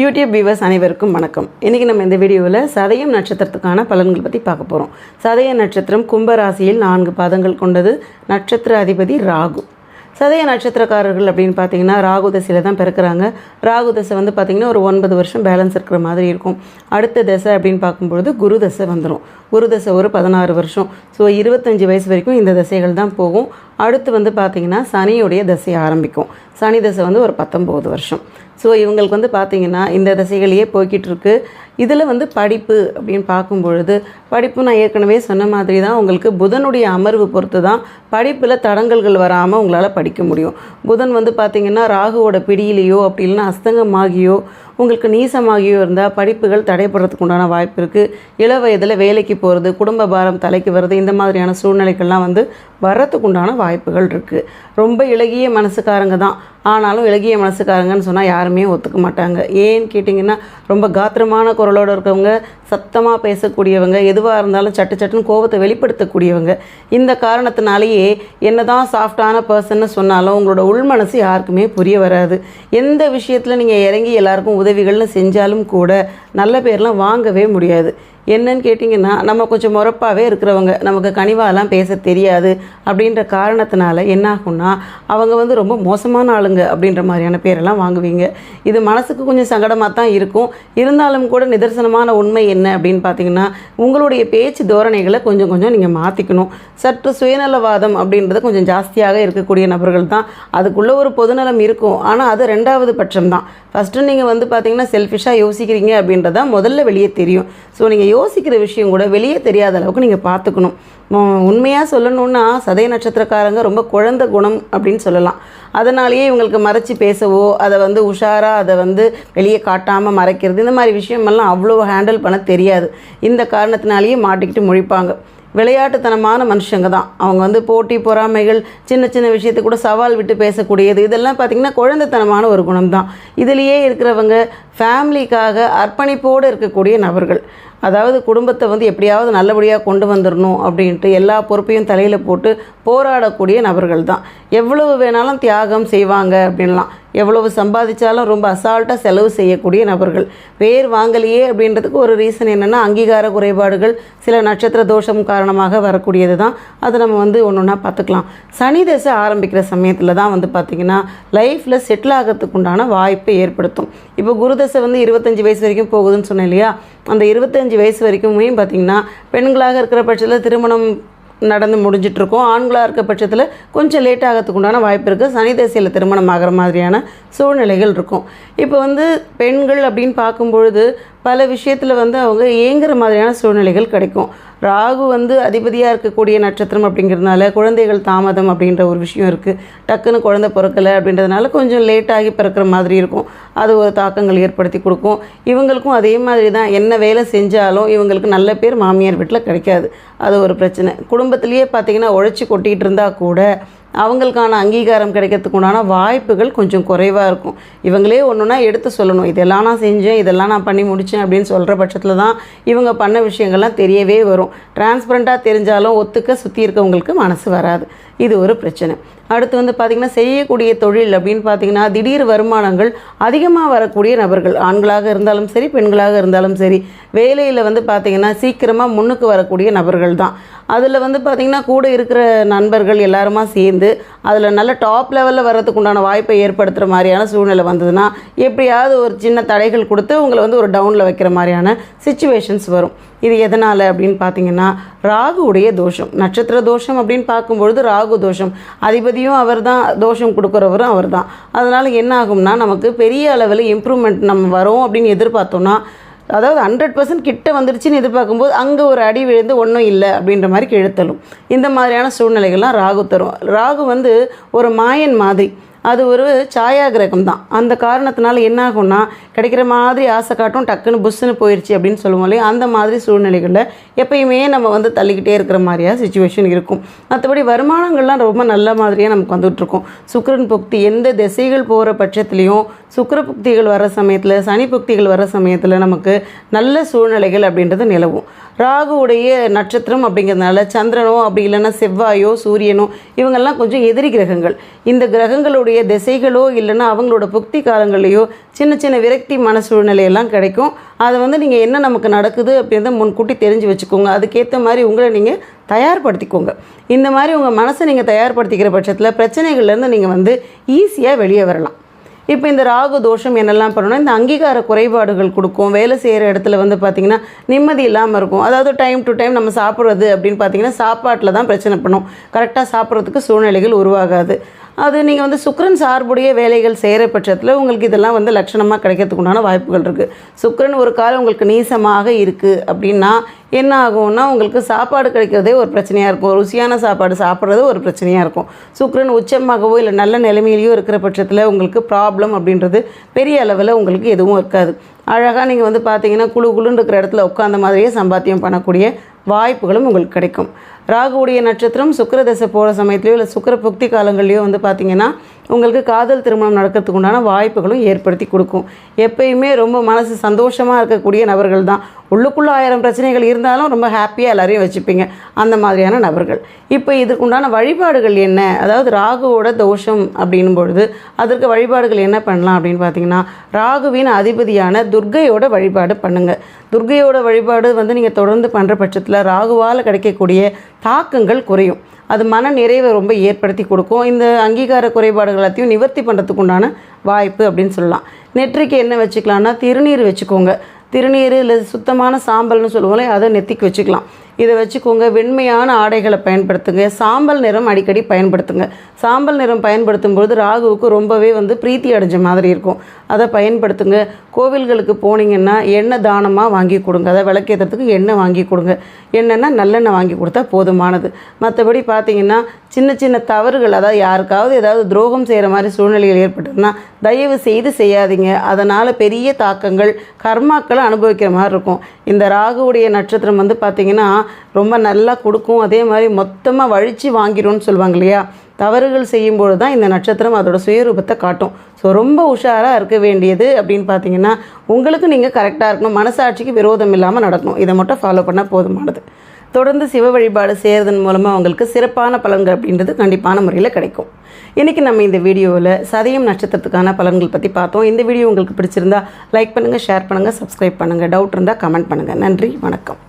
YouTube viewers அனைவருக்கும் வணக்கம். இன்றைக்கி நம்ம இந்த வீடியோவில் சதயம் நட்சத்திரத்துக்கான பலன்கள் பற்றி பார்க்க போகிறோம் சதய நட்சத்திரம் கும்பராசியில் நான்கு பாதங்கள் கொண்டது. நட்சத்திர அதிபதி ராகு. சதய நட்சத்திரக்காரர்கள் அப்படின்னு பார்த்தீங்கன்னா ராகு தசையில் தான் பிறக்கிறாங்க. ராகு தசை வந்து பார்த்திங்கன்னா ஒரு ஒன்பது வருஷம் பேலன்ஸ் இருக்கிற மாதிரி இருக்கும். அடுத்த தசை அப்படின்னு பார்க்கும்பொழுது குரு தசை வந்துடும் குரு தசை ஒரு பதினாறு வருஷம். ஸோ இருபத்தஞ்சி வயசு வரைக்கும் இந்த தசைகள் தான் போகும். அடுத்து வந்து பார்த்திங்கன்னா சனியுடைய தசை ஆரம்பிக்கும். சனி தசை வந்து ஒரு பத்தொம்போது வருஷம். ஸோ இவங்களுக்கு வந்து பார்த்திங்கன்னா இந்த தசைகளையே போய்கிட்டு இருக்கு. இதில் வந்து படிப்பு அப்படின்னு பார்க்கும் பொழுது படிப்பு நான் ஏற்கனவே சொன்ன மாதிரி தான் உங்களுக்கு புதனுடைய அமர்வு பொறுத்து தான் படிப்பில் தடங்கல்கள் வராமல் உங்களால் படிக்க முடியும். புதன் வந்து பார்த்திங்கன்னா ராகுவோட பிடியிலேயோ அப்படி இல்லைன்னா அஸ்தங்கமாகியோ உங்களுக்கு நீசமாகியோ இருந்தால் படிப்புகள் தடைப்படுறதுக்கு உண்டான வாய்ப்பு இருக்குது இள வயதில் வேலைக்கு போகிறது குடும்ப பாரம் தலைக்கு வருது இந்த மாதிரியான சூழ்நிலைகள்லாம் வந்து வர்றதுக்கு உண்டான வாய்ப்புகள் இருக்குது ரொம்ப இளகிய மனசுக்காரங்க தான். ஆனாலும் இளகிய மனசுக்காரங்கன்னு சொன்னால் யாருமே ஒத்துக்க மாட்டாங்க. ஏன்னு கேட்டிங்கன்னா ரொம்ப காத்திரமான குரலோடு இருக்கவங்க சத்தமாக பேசக்கூடியவங்க எதுவாக இருந்தாலும் சட்டு சட்டுன்னு கோபத்தை வெளிப்படுத்தக்கூடியவங்க. இந்த காரணத்தினாலேயே என்ன தான் சாஃப்டான பர்சன்னு சொன்னாலும் உங்களோட உள் மனசு யாருக்குமே புரிய வராது. எந்த விஷயத்தில் நீங்கள் இறங்கி எல்லாருக்கும் உதவிகள்னு செஞ்சாலும் கூட நல்ல பேர்லாம் வாங்கவே முடியாது. என்னன்னு கேட்டிங்கன்னா நம்ம கொஞ்சம் முறப்பாகவே இருக்கிறவங்க நமக்கு கனிவாலாம் பேச தெரியாது அப்படின்ற காரணத்தினால என்ன ஆகும்னா அவங்க வந்து ரொம்ப மோசமான ஆளுங்க அப்படின்ற மாதிரியான பேரெல்லாம் வாங்குவீங்க. இது மனசுக்கு கொஞ்சம் சங்கடமாக தான் இருக்கும். இருந்தாலும் கூட நிதர்சனமான உண்மை என்ன அப்படின்னு பார்த்தீங்கன்னா உங்களுடைய பேச்சு தோரணைகளை கொஞ்சம் கொஞ்சம் நீங்கள் மாற்றிக்கணும் சற்று சுயநலவாதம் அப்படின்றது கொஞ்சம் ஜாஸ்தியாக இருக்கக்கூடிய நபர்கள் தான். அதுக்குள்ளே ஒரு பொதுநலம் இருக்கும். ஆனால் அது ரெண்டாவது பட்சம் தான் ஃபஸ்ட்டு நீங்கள் வந்து பார்த்தீங்கன்னா செல்ஃபிஷாக யோசிக்கிறீங்க அப்படின்றதான் முதல்ல வெளியே தெரியும். ஸோ நீங்கள் யோசிக்கிற விஷயம் கூட வெளியே தெரியாத அளவுக்கு நீங்கள் பார்த்துக்கணும். உண்மையாக சொல்லணுன்னா சதய நட்சத்திரக்காரங்க ரொம்ப குழந்தை குணம் அப்படின்னு சொல்லலாம். அதனாலேயே இவங்களுக்கு மறைச்சி பேசவோ அதை வந்து உஷாராக அதை வந்து வெளியே காட்டாமல் மறைக்கிறது இந்த மாதிரி விஷயமெல்லாம் அவ்வளோ ஹேண்டில் பண்ண தெரியாது. இந்த காரணத்தினாலேயே மாட்டிக்கிட்டு முழிப்பாங்க. விளையாட்டுத்தனமான மனுஷங்க தான். அவங்க வந்து போட்டி பொறாமைகள் சின்ன சின்ன விஷயத்தை கூட சவால் விட்டு பேசக்கூடியது. இதெல்லாம் பார்த்திங்கன்னா குழந்தைத்தனமான ஒரு குணம் தான். இதுலேயே இருக்கிறவங்க ஃபேமிலிக்காக அர்ப்பணிப்போடு இருக்கக்கூடிய நபர்கள். அதாவது குடும்பத்தை வந்து எப்படியாவது நல்லபடியாக கொண்டு வந்துடணும் அப்படின்ட்டு எல்லா பொறுப்பையும் தலையில் போட்டு போராடக்கூடிய நபர்கள் தான். எவ்வளவு வேணாலும் தியாகம் செய்வாங்க அப்படின்லாம். எவ்வளவு சம்பாதிச்சாலும் ரொம்ப அசால்ட்டாக செலவு செய்யக்கூடிய நபர்கள். பேர் வாங்கலையே அப்படின்றதுக்கு ஒரு ரீசன் என்னென்னா அங்கீகார குறைபாடுகள் சில நட்சத்திர தோஷம் காரணமாக வரக்கூடியது தான். அதை நம்ம வந்து ஒன்று ஒன்றா பார்த்துக்கலாம். சனி தசை ஆரம்பிக்கிற சமயத்தில் தான் வந்து பார்த்திங்கன்னா லைஃப்பில் செட்டில் ஆகிறதுக்கு உண்டான வாய்ப்பை ஏற்படுத்தும். இப்போ குருதசை வந்து இருபத்தஞ்சி வயசு வரைக்கும் போகுதுன்னு சொன்னேன் இல்லையா? அந்த இருபத்தஞ்சி வயசு வரைக்குமே பார்த்திங்கன்னா பெண்களாக இருக்கிற பட்சத்தில் திருமணம் நடந்து முடிஞ்சிட்ருக்கோம் ஆண்களாக இருக்க பட்சத்தில் கொஞ்சம் லேட் ஆகிறதுக்கு உண்டான வாய்ப்பு இருக்குது சனி தசையில் திருமணம் ஆகிற மாதிரியான சூழ்நிலைகள் இருக்கும். இப்போ வந்து பெண்கள் அப்படின்னு பார்க்கும்பொழுது பல விஷயத்தில் வந்து அவங்க ஏங்குற மாதிரியான சூழ்நிலைகள் கிடைக்கும். ராகு வந்து அதிபதியாக இருக்கக்கூடிய நட்சத்திரம் அப்படிங்கிறதுனால குழந்தைகள் தாமதம் அப்படின்ற ஒரு விஷயம் இருக்குது டக்குன்னு குழந்தை பிறக்கலை அப்படின்றதுனால கொஞ்சம் லேட்டாகி பிறக்கிற மாதிரி இருக்கும். அது ஒரு தாக்கங்கள் ஏற்படுத்தி கொடுக்கும். இவங்களுக்கும் அதே மாதிரி தான் என்ன வேலை செஞ்சாலும் இவங்களுக்கு நல்ல பேர் மாமியார் வீட்டில் கிடைக்காது. அது ஒரு பிரச்சனை. குடும்பத்திலேயே பார்த்திங்கன்னா உழைச்சி கொட்டிகிட்டு இருந்தால் கூட அவங்களுக்கான அங்கீகாரம் கிடைக்கிறதுக்கு உண்டான வாய்ப்புகள் கொஞ்சம் குறைவாக இருக்கும். இவங்களே ஒன்றுனா எடுத்து சொல்லணும். இதெல்லாம் நான் செஞ்சேன் இதெல்லாம் நான் பண்ணி முடித்தேன் அப்படின்னு சொல்கிற பட்சத்தில் தான் இவங்க பண்ண விஷயங்கள்லாம் தெரியவே வரும். டிரான்ஸ்பரண்ட்டாக தெரிஞ்சாலும் ஒத்துக்க சுற்றி இருக்கவங்களுக்கு மனசு வராது. இது ஒரு பிரச்சனை. அடுத்து வந்து பார்த்திங்கன்னா செய்யக்கூடிய தொழில் அப்படின்னு பார்த்தீங்கன்னா திடீர் வருமானங்கள் அதிகமாக வரக்கூடிய நபர்கள் ஆண்களாக இருந்தாலும் சரி பெண்களாக இருந்தாலும் சரி வேலையில் வந்து பார்த்திங்கன்னா சீக்கிரமாக முன்னுக்கு வரக்கூடிய நபர்கள் தான். அதில் வந்து பார்த்திங்கன்னா கூட இருக்கிற நண்பர்கள் எல்லாருமா சேர்ந்து அதில் நல்ல டாப் லெவலில் வர்றதுக்கு உண்டான வாய்ப்பை ஏற்படுத்துகிற மாதிரியான சூழ்நிலை வந்ததுன்னா எப்படியாவது ஒரு சின்ன தடைகள் கொடுத்து உங்களை வந்து ஒரு டவுனில் வைக்கிற மாதிரியான சுச்சுவேஷன்ஸ் வரும். இது எதனால் அப்படின்னு பார்த்தீங்கன்னா ராகுவுடைய தோஷம். நட்சத்திர தோஷம் அப்படின்னு பார்க்கும்பொழுது ராகு தோஷம். அதிபதியும் அவர் தான் தோஷம் கொடுக்குறவரும் அவர் தான் அதனால் என்ன ஆகும்னா நமக்கு பெரிய அளவில் இம்ப்ரூவ்மெண்ட் நம்ம வரும் அப்படின்னு எதிர்பார்த்தோன்னா அதாவது ஹண்ட்ரட் பர்சன்ட் கிட்ட வந்துருச்சுன்னு எதிர்பார்க்கும்போது அங்கே ஒரு அடி விழுந்து ஒன்றும் இல்லை அப்படின்ற மாதிரி கிழத்தலும். இந்த மாதிரியான சூழ்நிலைகள்லாம் ராகு தரும். ராகு வந்து ஒரு மாயன் மாதிரி. அது ஒரு சாயா கிரகம் தான். அந்த காரணத்தினால என்ன ஆகும்னா கிடைக்கிற மாதிரி ஆசை காட்டும் டக்குன்னு புஷ்ஷுன்னு போயிடுச்சு அப்படின்னு சொல்லுவோம் இல்லையா? அந்த மாதிரி சூழ்நிலைகளில் எப்பயுமே நம்ம வந்து தள்ளிக்கிட்டே இருக்கிற மாதிரியாக சுச்சுவேஷன் இருக்கும். மற்றபடி வருமானங்கள்லாம் ரொம்ப நல்ல மாதிரியாக நமக்கு வந்துகிட்ருக்கும் சுக்கரன் புக்தி எந்த திசைகள் போகிற பட்சத்துலேயும் சுக்கரபுக்திகள் வர சமயத்தில் சனி புக்திகள் வர சமயத்தில் நமக்கு நல்ல சூழ்நிலைகள் அப்படின்றது நிலவும். ராகுவுடைய நட்சத்திரம் அப்படிங்கிறதுனால சந்திரனோ அப்படி இல்லைன்னா செவ்வாயோ சூரியனோ இவங்கெல்லாம் கொஞ்சம் எதிரி கிரகங்கள். இந்த கிரகங்களுடைய திசைகளோ இல்லைன்னா அவங்களோட புக்தி காலங்கள்லையோ சின்ன சின்ன விரக்தி மன சூழ்நிலையெல்லாம் கிடைக்கும். அதை வந்து நீங்கள் என்ன நமக்கு நடக்குது அப்படின்றத முன்கூட்டி தெரிஞ்சு வச்சுக்கோங்க. அதுக்கேற்ற மாதிரி உங்களை நீங்கள் தயார்படுத்திக்கோங்க. இந்த மாதிரி உங்கள் மனசை நீங்கள் தயார்படுத்திக்கிற பட்சத்தில் பிரச்சனைகள்லேருந்து நீங்கள் வந்து ஈஸியாக வெளியே வரலாம். இப்போ இந்த ராகு தோஷம் என்னெல்லாம் பண்ணணும்னா இந்த அங்கீகார குறைபாடுகள் கொடுக்கும். வேலை செய்கிற இடத்துல வந்து பார்த்திங்கன்னா நிம்மதி இல்லாமல் இருக்கும். அதாவது டைம் டு டைம் நம்ம சாப்பிட்றது அப்படின்னு பார்த்தீங்கன்னா சாப்பாட்டில் தான் பிரச்சனை பண்ணும். கரெக்டாக சாப்பிட்றதுக்கு சூழ்நிலைகள் உருவாகாது. அது நீங்கள் வந்து சுக்கரன் சார்புடைய வேலைகள் செய்கிற பட்சத்தில் உங்களுக்கு இதெல்லாம் வந்து லட்சணமாக கிடைக்கிறதுக்கு உண்டான வாய்ப்புகள் இருக்குது சுக்கரன் ஒரு காலம் உங்களுக்கு நீசமாக இருக்குது அப்படின்னா என்ன ஆகும்னா உங்களுக்கு சாப்பாடு கிடைக்கிறதே ஒரு பிரச்சனையாக இருக்கும். ருசியான சாப்பாடு சாப்பிட்றது ஒரு பிரச்சனையாக இருக்கும். சுக்கரன் உச்சமாகவோ இல்லை நல்ல நிலைமையிலையோ இருக்கிற பட்சத்தில் உங்களுக்கு ப்ராப்ளம் அப்படின்றது பெரிய அளவில் உங்களுக்கு எதுவும் இருக்காது. அழகாக நீங்கள் வந்து பார்த்தீங்கன்னா குழு குழுன்னு இருக்கிற இடத்துல உட்காந்த மாதிரியே சம்பாத்தியம் பண்ணக்கூடிய வாய்ப்புகளும் உங்களுக்கு கிடைக்கும். ராகுவுடைய நட்சத்திரம் சுக்கரதசை போகிற சமயத்துலையோ இல்லை சுக்கிர புக்தி காலங்கள்லையோ வந்து பார்த்தீங்கன்னா உங்களுக்கு காதல் திருமணம் நடக்கிறதுக்கு உண்டான வாய்ப்புகளும் ஏற்படுத்தி கொடுக்கும். எப்பயுமே ரொம்ப மனசு சந்தோஷமாக இருக்கக்கூடிய நபர்கள் தான். உள்ளுக்குள்ளே ஆயிரம் பிரச்சனைகள் இருந்தாலும் ரொம்ப ஹாப்பியாக எல்லாரையும் வச்சுப்பீங்க. அந்த மாதிரியான நபர்கள். இப்போ இதுக்கு உண்டான வழிபாடுகள் என்ன? அதாவது ராகுவோட தோஷம் அப்படின்னும் பொழுது அதற்கு வழிபாடுகள் என்ன பண்ணலாம் அப்படின்னு பார்த்தீங்கன்னா ராகுவின் அதிபதியான துர்கையோட வழிபாடு பண்ணுங்கள் துர்கையோட வழிபாடு வந்து நீங்கள் தொடர்ந்து பண்ணுற பட்சத்தில் ராகுவால் கிடைக்கக்கூடிய தாக்கங்கள் குறையும். அது மன நிறைவை ரொம்ப ஏற்படுத்தி கொடுக்கும். இந்த அங்கீகார குறைபாடுகள் எல்லாத்தையும் நிவர்த்தி பண்ணுறதுக்கு உண்டான வாய்ப்பு அப்படின்னு சொல்லலாம். நெற்றிக்கு என்ன வச்சுக்கலாம்னா திருநீர் வச்சுக்கோங்க. திருநீர் இல்லை சுத்தமான சாம்பல்னு சொல்லுவோம்ல அதை நெத்திக்கு வச்சுக்கலாம். இதை வச்சுக்கோங்க. வெண்மையான ஆடைகளை பயன்படுத்துங்க. சாம்பல் நிறம் அடிக்கடி பயன்படுத்துங்க. சாம்பல் நிறம் பயன்படுத்தும் பொழுது ராகுவுக்கு ரொம்பவே வந்து பிரீத்தி அடைஞ்ச மாதிரி இருக்கும். அதை பயன்படுத்துங்க. கோவில்களுக்கு போனீங்கன்னா எண்ணெய் தானமாக வாங்கி கொடுங்க. அதை விளக்கேற்றுறதுக்கு எண்ணெய் வாங்கி கொடுங்க. என்னென்னா நல்லெண்ணெய் வாங்கி கொடுத்தா போதுமானது. மற்றபடி பார்த்தீங்கன்னா சின்ன சின்ன தவறுகள் அதாவது யாருக்காவது ஏதாவது துரோகம் செய்கிற மாதிரி சூழ்நிலைகள் ஏற்பட்டதுன்னா தயவு செய்து செய்யாதீங்க. அதனால் பெரிய தாக்கங்கள் கர்மாக்களை அனுபவிக்கிற மாதிரி இருக்கும். இந்த ராகுவுடைய நட்சத்திரம் வந்து பார்த்திங்கன்னா ரொம்ப நல்லா கொடுக்கும். அதே மாதிரி மொத்தமாக வழித்து வாங்கிடும்னு சொல்லுவாங்க இல்லையா? தவறுகள் செய்யும்பொழுது தான் இந்த நட்சத்திரம் அதோட சுயரூபத்தை காட்டும். ஸோ ரொம்ப உஷாராக இருக்க வேண்டியது அப்படின்னு பார்த்தீங்கன்னா உங்களுக்கு நீங்கள் கரெக்டாக இருக்கணும். மனசாட்சிக்கு விரோதம் இல்லாமல் நடக்கணும். இதை மட்டும் ஃபாலோ பண்ணால் போதுமானது. தொடர்ந்து சிவ வழிபாடு செய்கிறதன் மூலமாக அவங்களுக்கு சிறப்பான பலன்கள் அப்படின்றது கண்டிப்பான முறையில் கிடைக்கும். இன்றைக்கி நம்ம இந்த வீடியோவில் சதயம் நட்சத்திரத்துக்கான பலன்கள் பற்றி பார்த்தோம். இந்த வீடியோ உங்களுக்கு பிடிச்சிருந்தா லைக் பண்ணுங்கள் ஷேர் பண்ணுங்கள் சப்ஸ்கிரைப் பண்ணுங்கள் டவுட் இருந்தால் கமெண்ட் பண்ணுங்கள் நன்றி வணக்கம்.